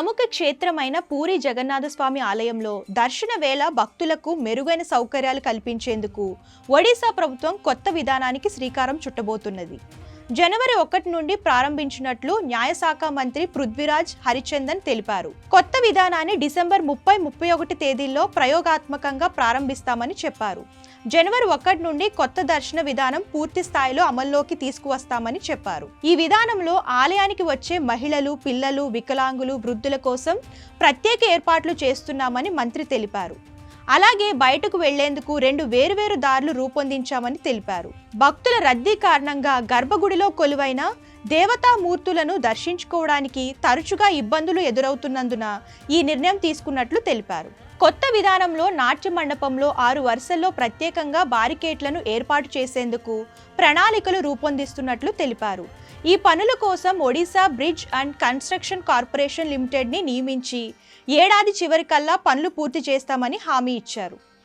ప్రముఖ క్షేత్రమైన పూరి జగన్నాథస్వామి ఆలయంలో దర్శన వేళ భక్తులకు మెరుగైన సౌకర్యాలు కల్పించేందుకు ఒడిశా ప్రభుత్వం కొత్త విధానానికి శ్రీకారం చుట్టబోతున్నది. జనవరి ఒకటి నుండి ప్రారంభించినట్లు న్యాయశాఖ మంత్రి పృథ్వీరాజ్ హరిచందన్ తెలిపారు. కొత్త విధానాన్ని డిసెంబర్ ముప్పై ముప్పై ఒకటి తేదీల్లో ప్రయోగాత్మకంగా ప్రారంభిస్తామని చెప్పారు. జనవరి ఒకటి నుండి కొత్త దర్శన విధానం పూర్తి స్థాయిలో అమల్లోకి తీసుకువస్తామని చెప్పారు. ఈ విధానంలో ఆలయానికి వచ్చే మహిళలు పిల్లలు వికలాంగులు వృద్ధుల కోసం ప్రత్యేక ఏర్పాట్లు చేస్తున్నామని మంత్రి తెలిపారు. అలాగే బయటకు వెళ్ళేందుకు రెండు వేరువేరు దారులు రూపొందించామని తెలిపారు. భక్తుల రద్దీ కారణంగా గర్భగుడిలో కొలువైన దేవతామూర్తులను దర్శించుకోవడానికి తరచుగా ఇబ్బందులు ఎదురవుతున్నందున ఈ నిర్ణయం తీసుకున్నట్లు తెలిపారు. కొత్త విధానంలో నాట్య మండపంలో ఆరు వరుసల్లో ప్రత్యేకంగా బారికేట్లను ఏర్పాటు చేసేందుకు ప్రణాళికలు రూపొందిస్తున్నట్లు తెలిపారు. ఈ పనుల కోసం Odisha bridge and construction corporation లిమిటెడ్ని నియమించి ఏడాది చివరికల్లా పనులు పూర్తి చేస్తామని హామీ ఇచ్చారు.